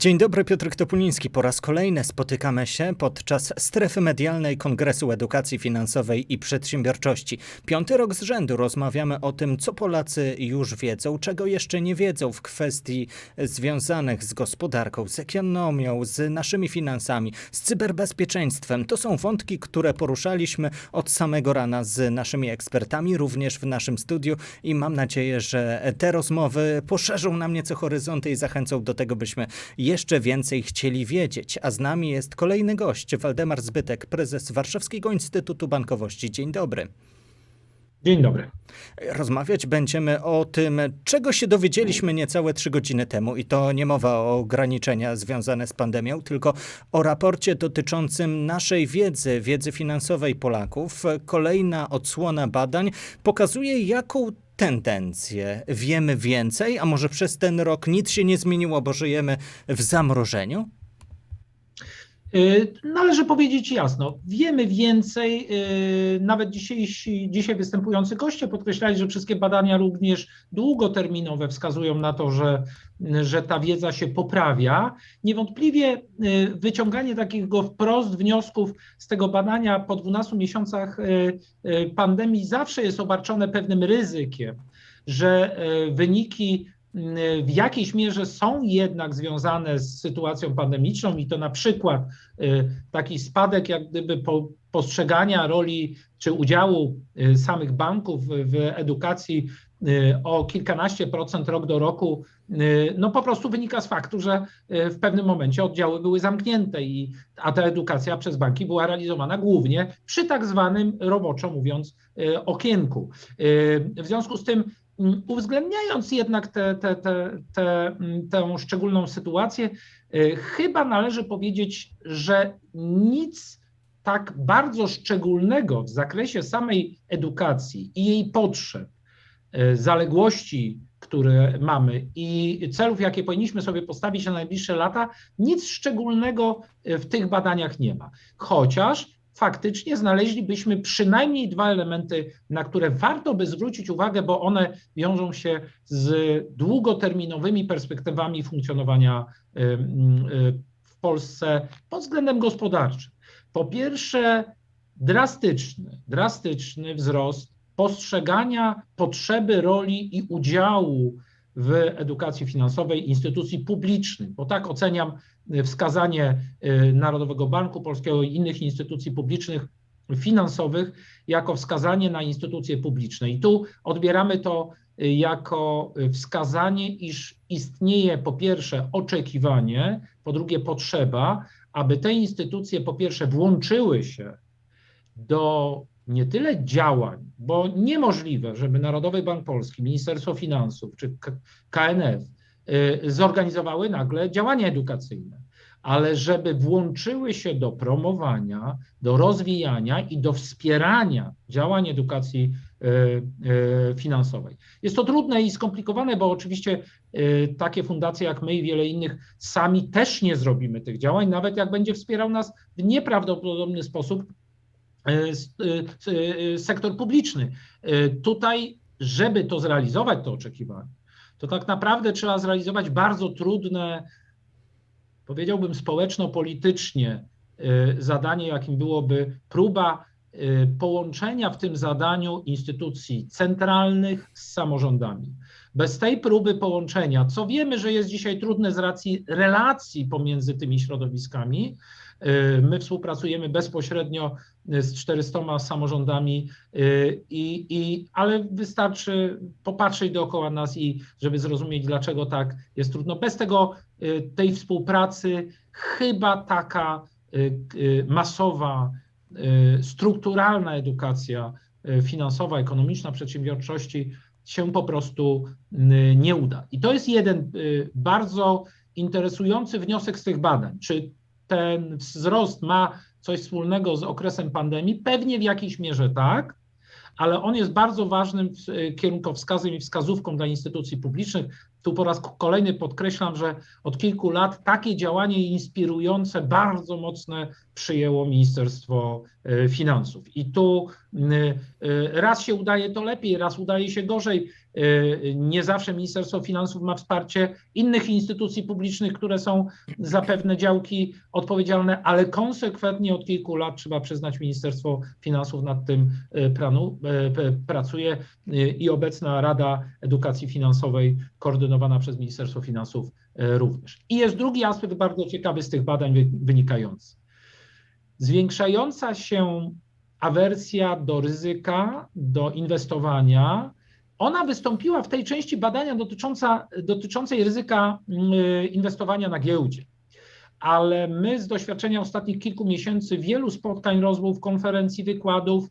Dzień dobry, Piotr Topuliński. Po raz kolejny spotykamy się podczas strefy medialnej Kongresu Edukacji Finansowej i Przedsiębiorczości. Piąty rok z rzędu rozmawiamy o tym, co Polacy już wiedzą, czego jeszcze nie wiedzą w kwestii związanych z gospodarką, z ekonomią, z naszymi finansami, z cyberbezpieczeństwem. To są wątki, które poruszaliśmy od samego rana z naszymi ekspertami, również w naszym studiu i mam nadzieję, że te rozmowy poszerzą nam nieco horyzonty i zachęcą do tego, byśmy jeszcze więcej chcieli wiedzieć. A z nami jest kolejny gość, Waldemar Zbytek, prezes Warszawskiego Instytutu Bankowości. Dzień dobry. Dzień dobry. Rozmawiać będziemy o tym, czego się dowiedzieliśmy niecałe trzy godziny temu, i to nie mowa o ograniczenia związane z pandemią, tylko o raporcie dotyczącym naszej wiedzy, wiedzy finansowej Polaków. Kolejna odsłona badań pokazuje, jaką tendencję wiemy więcej, a może przez ten rok nic się nie zmieniło, bo żyjemy w zamrożeniu? Y, Należy powiedzieć jasno, wiemy więcej, y, nawet dzisiejsi, dzisiaj występujący goście podkreślali, że wszystkie badania również długoterminowe wskazują na to, że, że ta wiedza się poprawia. Niewątpliwie y, wyciąganie takiego wprost wniosków z tego badania po 12 miesiącach pandemii zawsze jest obarczone pewnym ryzykiem, że wyniki w jakiejś mierze są jednak związane z sytuacją pandemiczną i to na przykład taki spadek jak gdyby po, postrzegania roli czy udziału samych banków w edukacji o kilkanaście procent rok do roku, no po prostu wynika z faktu, że w pewnym momencie oddziały były zamknięte, i, a ta edukacja przez banki była realizowana głównie przy tak zwanym, roboczo mówiąc, okienku. W związku z tym Uwzględniając jednak te, te, te, te, tę szczególną sytuację, chyba należy powiedzieć, że nic tak bardzo szczególnego w zakresie samej edukacji i jej potrzeb, zaległości, które mamy i celów, jakie powinniśmy sobie postawić na najbliższe lata, nic szczególnego w tych badaniach nie ma. Chociaż faktycznie znaleźlibyśmy przynajmniej dwa elementy, na które warto by zwrócić uwagę, bo one wiążą się z długoterminowymi perspektywami funkcjonowania w Polsce pod względem gospodarczym. Po pierwsze, drastyczny, drastyczny wzrost postrzegania potrzeby roli i udziału w edukacji finansowej instytucji publicznych, bo tak oceniam wskazanie Narodowego Banku Polskiego i innych instytucji publicznych finansowych jako wskazanie na instytucje publiczne. I tu odbieramy to jako wskazanie, iż istnieje po pierwsze oczekiwanie, po drugie potrzeba, aby te instytucje po pierwsze włączyły się do nie tyle działań, bo niemożliwe, żeby Narodowy Bank Polski, Ministerstwo Finansów czy KNF zorganizowały nagle działania edukacyjne, ale żeby włączyły się do promowania, do rozwijania i do wspierania działań edukacji finansowej. Jest to trudne i skomplikowane, bo oczywiście takie fundacje jak my i wiele innych sami też nie zrobimy tych działań, nawet jak będzie wspierał nas w nieprawdopodobny sposób sektor publiczny. Tutaj, żeby to zrealizować, to oczekiwanie, to tak naprawdę trzeba zrealizować bardzo trudne, powiedziałbym społeczno-politycznie zadanie, jakim byłoby próba połączenia w tym zadaniu instytucji centralnych z samorządami. Bez tej próby połączenia, co wiemy, że jest dzisiaj trudne z racji relacji pomiędzy tymi środowiskami, My współpracujemy bezpośrednio z 400 samorządami, i, i, ale wystarczy popatrzeć dookoła nas i żeby zrozumieć, dlaczego tak jest trudno. Bez tego tej współpracy chyba taka masowa, strukturalna edukacja finansowa, ekonomiczna przedsiębiorczości się po prostu nie uda. I to jest jeden bardzo interesujący wniosek z tych badań. Czy ten wzrost ma coś wspólnego z okresem pandemii? Pewnie w jakiejś mierze tak, ale on jest bardzo ważnym kierunkowskazem i wskazówką dla instytucji publicznych, tu po raz kolejny podkreślam, że od kilku lat takie działanie inspirujące, bardzo mocne przyjęło Ministerstwo e, Finansów. I tu raz się udaje to lepiej, raz udaje się gorzej. Nie zawsze Ministerstwo Finansów ma wsparcie innych instytucji publicznych, które są za pewne działki odpowiedzialne, ale konsekwentnie od kilku lat trzeba przyznać, Ministerstwo Finansów nad tym planu, pracuje i obecna Rada Edukacji Finansowej koordynowana przez Ministerstwo Finansów również. I jest drugi aspekt bardzo ciekawy z tych badań wynikający. Zwiększająca się awersja do ryzyka, do inwestowania, ona wystąpiła w tej części badania dotycząca, dotyczącej ryzyka inwestowania na giełdzie. Ale my z doświadczenia ostatnich kilku miesięcy, wielu spotkań, rozmów, konferencji, wykładów,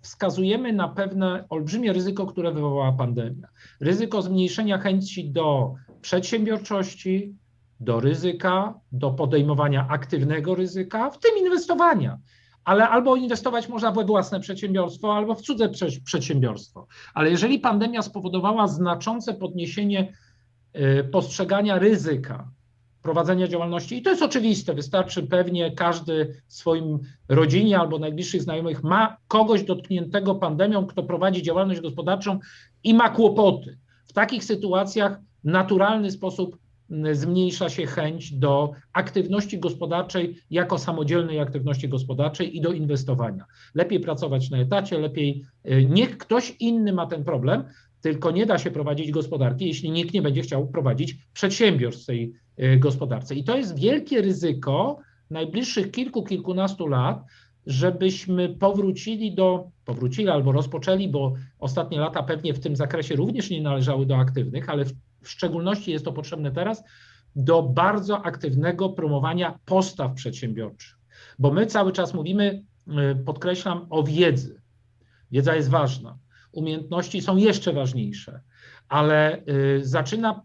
wskazujemy na pewne olbrzymie ryzyko, które wywołała pandemia. Ryzyko zmniejszenia chęci do przedsiębiorczości, do ryzyka, do podejmowania aktywnego ryzyka, w tym inwestowania. Ale albo inwestować można we własne przedsiębiorstwo, albo w cudze przedsiębiorstwo. Ale jeżeli pandemia spowodowała znaczące podniesienie postrzegania ryzyka, prowadzenia działalności, i to jest oczywiste, wystarczy pewnie każdy w swoim rodzinie albo najbliższych znajomych ma kogoś dotkniętego pandemią, kto prowadzi działalność gospodarczą i ma kłopoty. W takich sytuacjach naturalny sposób zmniejsza się chęć do aktywności gospodarczej jako samodzielnej aktywności gospodarczej i do inwestowania. Lepiej pracować na etacie, lepiej niech ktoś inny ma ten problem, tylko nie da się prowadzić gospodarki, jeśli nikt nie będzie chciał prowadzić przedsiębiorstw w tej gospodarce. I to jest wielkie ryzyko najbliższych kilku, kilkunastu lat, żebyśmy powrócili do, powrócili albo rozpoczęli, bo ostatnie lata pewnie w tym zakresie również nie należały do aktywnych, ale w, w szczególności jest to potrzebne teraz, do bardzo aktywnego promowania postaw przedsiębiorczych. Bo my cały czas mówimy, podkreślam, o wiedzy. Wiedza jest ważna. Umiejętności są jeszcze ważniejsze, ale zaczyna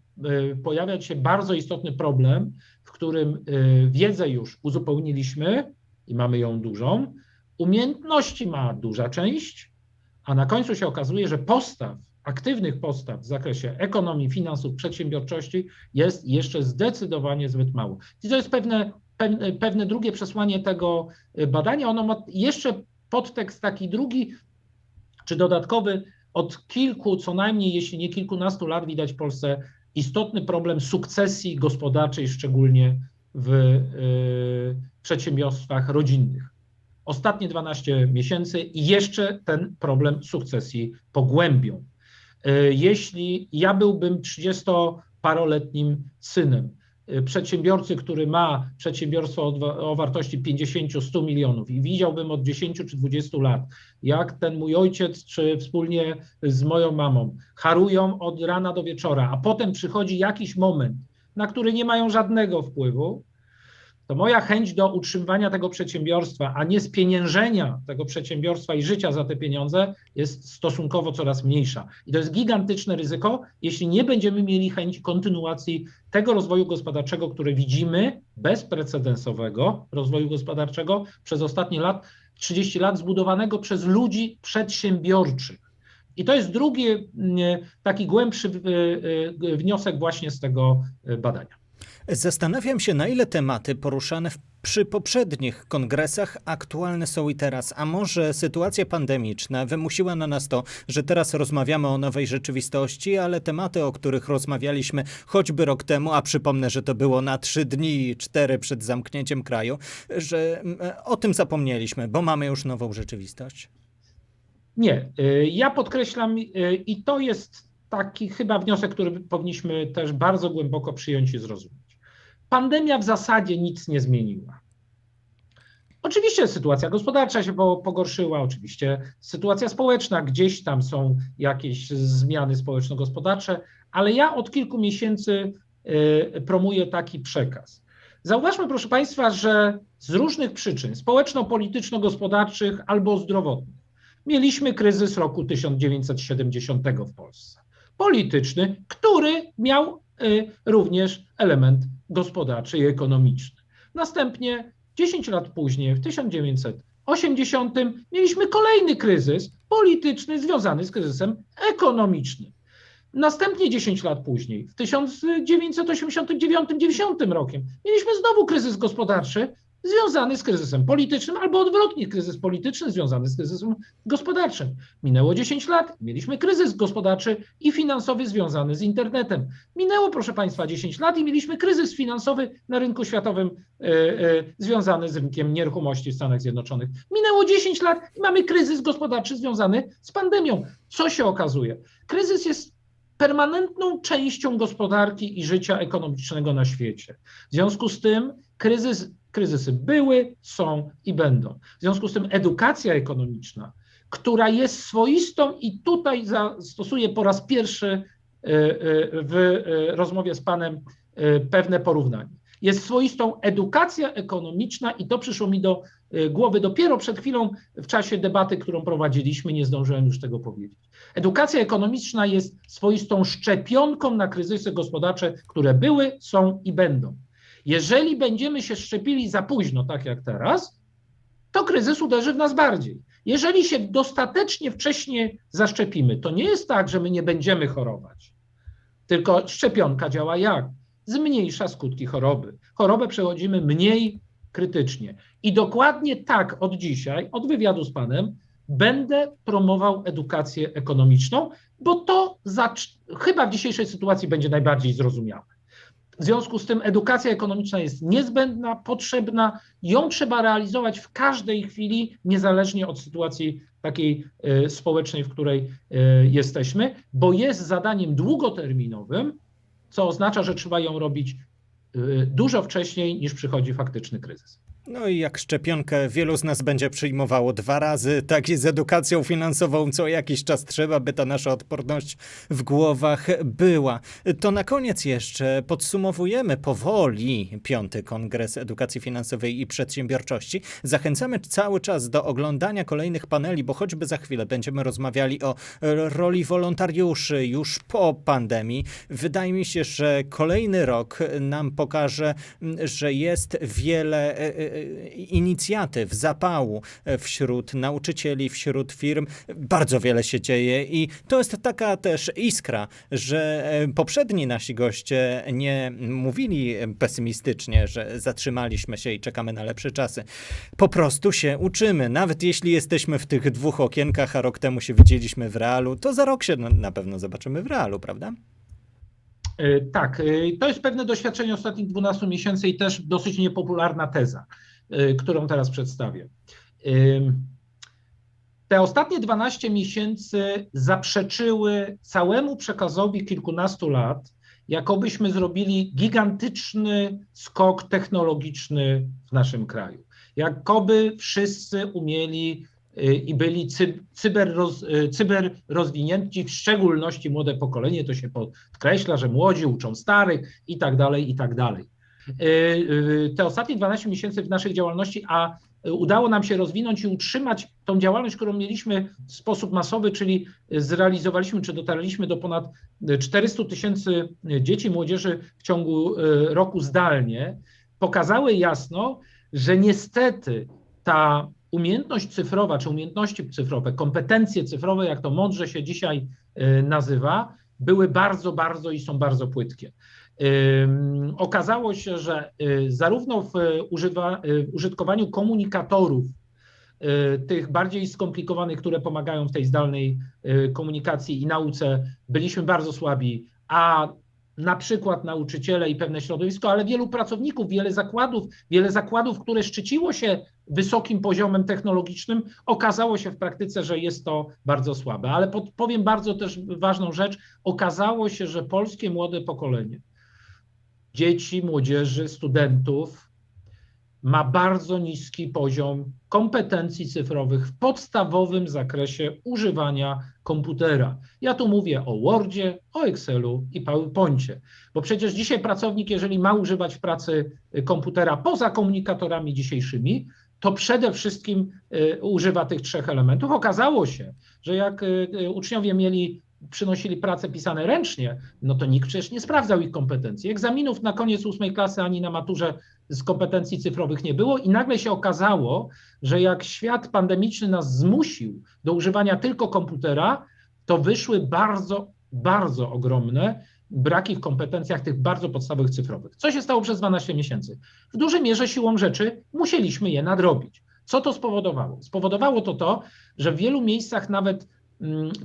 pojawiać się bardzo istotny problem, w którym wiedzę już uzupełniliśmy i mamy ją dużą, umiejętności ma duża część, a na końcu się okazuje, że postaw, aktywnych postaw w zakresie ekonomii, finansów, przedsiębiorczości jest jeszcze zdecydowanie zbyt mało. I to jest pewne, pewne, drugie przesłanie tego badania. Ono ma jeszcze podtekst taki drugi, czy dodatkowy, od kilku, co najmniej, jeśli nie kilkunastu lat widać w Polsce istotny problem sukcesji gospodarczej, szczególnie w przedsiębiorstwach rodzinnych. Ostatnie 12 miesięcy i jeszcze ten problem sukcesji pogłębią. Jeśli ja byłbym 30-paroletnim synem przedsiębiorcy, który ma przedsiębiorstwo o wartości 50-100 milionów i widziałbym od 10 czy 20 lat, jak ten mój ojciec, czy wspólnie z moją mamą harują od rana do wieczora, a potem przychodzi jakiś moment, na który nie mają żadnego wpływu, to moja chęć do utrzymywania tego przedsiębiorstwa, a nie spieniężenia tego przedsiębiorstwa i życia za te pieniądze jest stosunkowo coraz mniejsza. I to jest gigantyczne ryzyko, jeśli nie będziemy mieli chęci kontynuacji tego rozwoju gospodarczego, który widzimy, bezprecedensowego rozwoju gospodarczego przez ostatnie lat, 30 lat, zbudowanego przez ludzi przedsiębiorczych. I to jest drugi taki głębszy wniosek właśnie z tego badania. Zastanawiam się, na ile tematy poruszane w, przy poprzednich kongresach aktualne są i teraz, a może sytuacja pandemiczna wymusiła na nas to, że teraz rozmawiamy o nowej rzeczywistości, ale tematy, o których rozmawialiśmy choćby rok temu, a przypomnę, że to było na trzy dni, cztery przed zamknięciem kraju, że o tym zapomnieliśmy, bo mamy już nową rzeczywistość. Nie, ja podkreślam i to jest taki chyba wniosek, który powinniśmy też bardzo głęboko przyjąć i zrozumieć pandemia w zasadzie nic nie zmieniła. Oczywiście sytuacja gospodarcza się pogorszyła, oczywiście sytuacja społeczna, gdzieś tam są jakieś zmiany społeczno-gospodarcze, ale ja od kilku miesięcy promuję taki przekaz. Zauważmy, proszę Państwa, że z różnych przyczyn społeczno-polityczno-gospodarczych albo zdrowotnych mieliśmy kryzys roku 1970 w Polsce. Polityczny, który miał również element gospodarczy i ekonomiczny. Następnie 10 lat później, w 1980, mieliśmy kolejny kryzys polityczny związany z kryzysem ekonomicznym. Następnie 10 lat później, w 1989-90 rokiem, mieliśmy znowu kryzys gospodarczy związany z kryzysem politycznym, albo odwrotnie, kryzys polityczny związany z kryzysem gospodarczym. Minęło 10 lat, mieliśmy kryzys gospodarczy i finansowy związany z internetem. Minęło, proszę Państwa, 10 lat i mieliśmy kryzys finansowy na rynku światowym e, e, związany z rynkiem nieruchomości w Stanach Zjednoczonych. Minęło 10 lat i mamy kryzys gospodarczy związany z pandemią. Co się okazuje? Kryzys jest permanentną częścią gospodarki i życia ekonomicznego na świecie. W związku z tym kryzys, kryzysy były, są i będą. W związku z tym edukacja ekonomiczna, która jest swoistą i tutaj zastosuję po raz pierwszy e, e, w e, rozmowie z Panem pewne porównanie. Jest swoistą edukacja ekonomiczna i to przyszło mi do głowy dopiero przed chwilą w czasie debaty, którą prowadziliśmy, nie zdążyłem już tego powiedzieć. Edukacja ekonomiczna jest swoistą szczepionką na kryzysy gospodarcze, które były, są i będą. Jeżeli będziemy się szczepili za późno, tak jak teraz, to kryzys uderzy w nas bardziej. Jeżeli się dostatecznie wcześnie zaszczepimy, to nie jest tak, że my nie będziemy chorować, tylko szczepionka działa jak? Zmniejsza skutki choroby. Chorobę przechodzimy mniej krytycznie. I dokładnie tak od dzisiaj, od wywiadu z Panem, będę promował edukację ekonomiczną, bo to chyba w dzisiejszej sytuacji będzie najbardziej zrozumiałe. W związku z tym edukacja ekonomiczna jest niezbędna, potrzebna, ją trzeba realizować w każdej chwili, niezależnie od sytuacji takiej y, społecznej, w której y, jesteśmy, bo jest zadaniem długoterminowym, co oznacza, że trzeba ją robić y, dużo wcześniej niż przychodzi faktyczny kryzys. No i jak szczepionkę wielu z nas będzie przyjmowało dwa razy, tak i z edukacją finansową co jakiś czas trzeba, by ta nasza odporność w głowach była. To na koniec jeszcze podsumowujemy powoli piąty Kongres Edukacji Finansowej i Przedsiębiorczości. Zachęcamy cały czas do oglądania kolejnych paneli, bo choćby za chwilę będziemy rozmawiali o roli wolontariuszy już po pandemii. Wydaje mi się, że kolejny rok nam pokaże, że jest wiele e, e, inicjatyw, zapału wśród nauczycieli, wśród firm. Bardzo wiele się dzieje i to jest taka też iskra, że poprzedni nasi goście nie mówili pesymistycznie, że zatrzymaliśmy się i czekamy na lepsze czasy. Po prostu się uczymy. Nawet jeśli jesteśmy w tych dwóch okienkach, a rok temu się widzieliśmy w realu, to za rok się na pewno zobaczymy w realu, prawda? Tak, to jest pewne doświadczenie ostatnich 12 miesięcy i też dosyć niepopularna teza. Y, którą teraz przedstawię. Te ostatnie 12 miesięcy zaprzeczyły całemu przekazowi kilkunastu lat, jakobyśmy zrobili gigantyczny skok technologiczny w naszym kraju. Jakoby wszyscy umieli i byli cyber, roz, y, cyber rozwinięci, w szczególności młode pokolenie, to się podkreśla, że młodzi uczą starych i tak dalej, i tak dalej. E, te ostatnie 12 miesięcy w naszej działalności, a udało nam się rozwinąć i utrzymać tą działalność, którą mieliśmy w sposób masowy, czyli zrealizowaliśmy czy dotarliśmy do ponad 400 tysięcy dzieci młodzieży w ciągu roku zdalnie, pokazały jasno, że niestety ta umiejętność cyfrowa, czy umiejętności cyfrowe, kompetencje cyfrowe, jak to mądrze się dzisiaj nazywa, były bardzo, bardzo i są bardzo płytkie. Okazało się, że y, zarówno w używa, y, użytkowaniu komunikatorów, y, tych bardziej skomplikowanych, które pomagają w tej zdalnej komunikacji i nauce, byliśmy bardzo słabi, a na przykład nauczyciele i pewne środowisko, ale wielu pracowników, wiele zakładów, wiele zakładów, które szczyciło się wysokim poziomem technologicznym, okazało się w praktyce, że jest to bardzo słabe. Ale powiem bardzo też ważną rzecz, okazało się, że polskie młode pokolenie dzieci, młodzieży, studentów ma bardzo niski poziom kompetencji cyfrowych w podstawowym zakresie używania komputera. Ja tu mówię o Wordzie, o Excelu i PowerPoincie, bo przecież dzisiaj pracownik, jeżeli ma używać w pracy komputera poza komunikatorami dzisiejszymi, to przede wszystkim y, używa tych trzech elementów. Okazało się, że jak y, y, uczniowie mieli przynosili prace pisane ręcznie, no to nikt przecież nie sprawdzał ich kompetencji. Egzaminów na koniec ósmej klasy ani na maturze z kompetencji cyfrowych nie było i nagle się okazało, że jak świat pandemiczny nas zmusił do używania tylko komputera, to wyszły bardzo bardzo ogromne braki w kompetencjach tych bardzo podstawowych cyfrowych. Co się stało przez 12 miesięcy? W dużej mierze siłą rzeczy musieliśmy je nadrobić. Co to spowodowało? Spowodowało to to, że w wielu miejscach nawet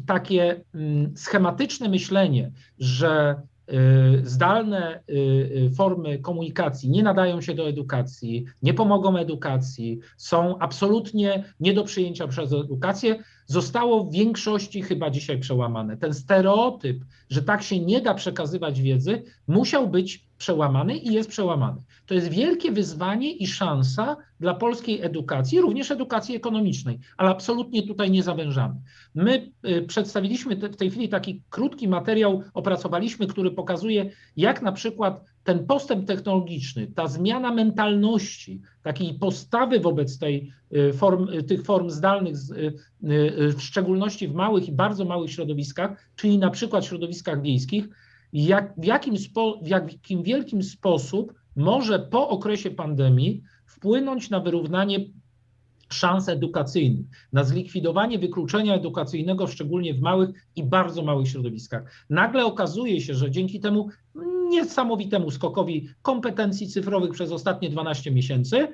takie mm, schematyczne myślenie, że y, zdalne y, y, formy komunikacji nie nadają się do edukacji, nie pomogą edukacji, są absolutnie nie do przyjęcia przez edukację, zostało w większości chyba dzisiaj przełamane. Ten stereotyp, że tak się nie da przekazywać wiedzy, musiał być przełamany i jest przełamany. To jest wielkie wyzwanie i szansa dla polskiej edukacji, również edukacji ekonomicznej, ale absolutnie tutaj nie zawężamy. My y, przedstawiliśmy w tej chwili taki krótki materiał, opracowaliśmy, który pokazuje, jak na przykład ten postęp technologiczny, ta zmiana mentalności, takiej postawy wobec tej y, form, y, tych form zdalnych, w szczególności w małych i bardzo małych środowiskach, czyli na przykład środowiskach wiejskich, jak, w, jakim spo, w jakim wielkim sposób może po okresie pandemii wpłynąć na wyrównanie szans edukacyjnych, na zlikwidowanie wykluczenia edukacyjnego, szczególnie w małych i bardzo małych środowiskach. Nagle okazuje się, że dzięki temu niesamowitemu skokowi kompetencji cyfrowych przez ostatnie 12 miesięcy,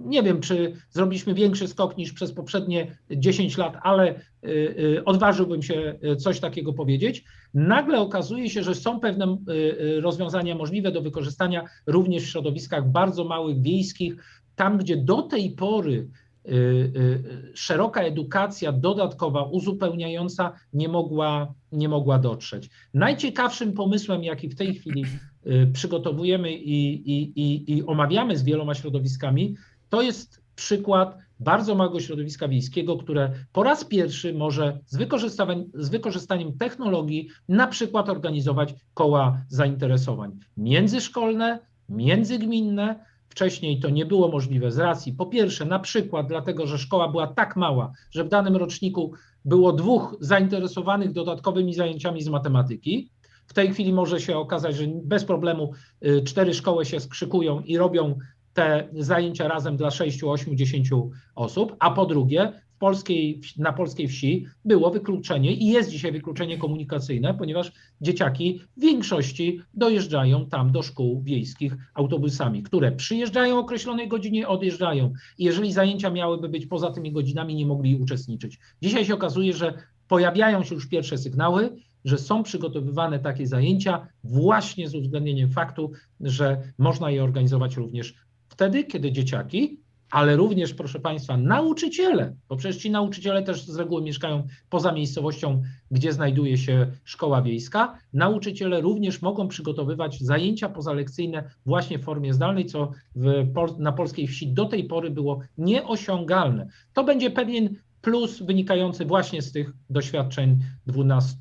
nie wiem, czy zrobiliśmy większy skok niż przez poprzednie 10 lat, ale y, y, odważyłbym się y, coś takiego powiedzieć. Nagle okazuje się, że są pewne y, y, rozwiązania możliwe do wykorzystania również w środowiskach bardzo małych, wiejskich, tam gdzie do tej pory y, y, szeroka edukacja dodatkowa, uzupełniająca nie mogła, nie mogła dotrzeć. Najciekawszym pomysłem, jaki w tej chwili y, przygotowujemy i, i, i, i omawiamy z wieloma środowiskami, to jest przykład bardzo małego środowiska wiejskiego, które po raz pierwszy może z wykorzystaniem, z wykorzystaniem technologii na przykład organizować koła zainteresowań międzyszkolne, międzygminne. Wcześniej to nie było możliwe z racji, po pierwsze, na przykład dlatego, że szkoła była tak mała, że w danym roczniku było dwóch zainteresowanych dodatkowymi zajęciami z matematyki. W tej chwili może się okazać, że bez problemu y, cztery szkoły się skrzykują i robią te zajęcia razem dla 6, 8, 10 osób, a po drugie, polskiej, na polskiej wsi było wykluczenie i jest dzisiaj wykluczenie komunikacyjne, ponieważ dzieciaki w większości dojeżdżają tam do szkół wiejskich autobusami, które przyjeżdżają o określonej godzinie, odjeżdżają. I jeżeli zajęcia miałyby być poza tymi godzinami, nie mogli uczestniczyć. Dzisiaj się okazuje, że pojawiają się już pierwsze sygnały, że są przygotowywane takie zajęcia właśnie z uwzględnieniem faktu, że można je organizować również wtedy, kiedy dzieciaki, ale również, proszę Państwa, nauczyciele, bo przecież ci nauczyciele też z reguły mieszkają poza miejscowością, gdzie znajduje się szkoła wiejska. Nauczyciele również mogą przygotowywać zajęcia pozalekcyjne właśnie w formie zdalnej, co w, na polskiej wsi do tej pory było nieosiągalne. To będzie pewien plus wynikający właśnie z tych doświadczeń 12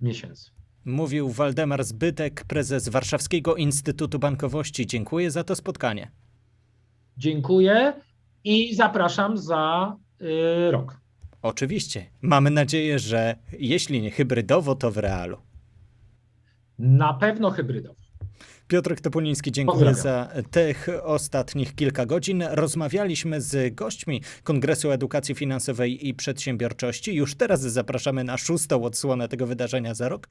miesięcy. Mówił Waldemar Zbytek, prezes Warszawskiego Instytutu Bankowości. Dziękuję za to spotkanie. Dziękuję i zapraszam za y, rok. Oczywiście. Mamy nadzieję, że jeśli nie hybrydowo, to w realu. Na pewno hybrydowo. Piotr Topuliński, dziękuję Pozdrawiam. za tych ostatnich kilka godzin. Rozmawialiśmy z gośćmi Kongresu Edukacji Finansowej i Przedsiębiorczości. Już teraz zapraszamy na szóstą odsłonę tego wydarzenia za rok.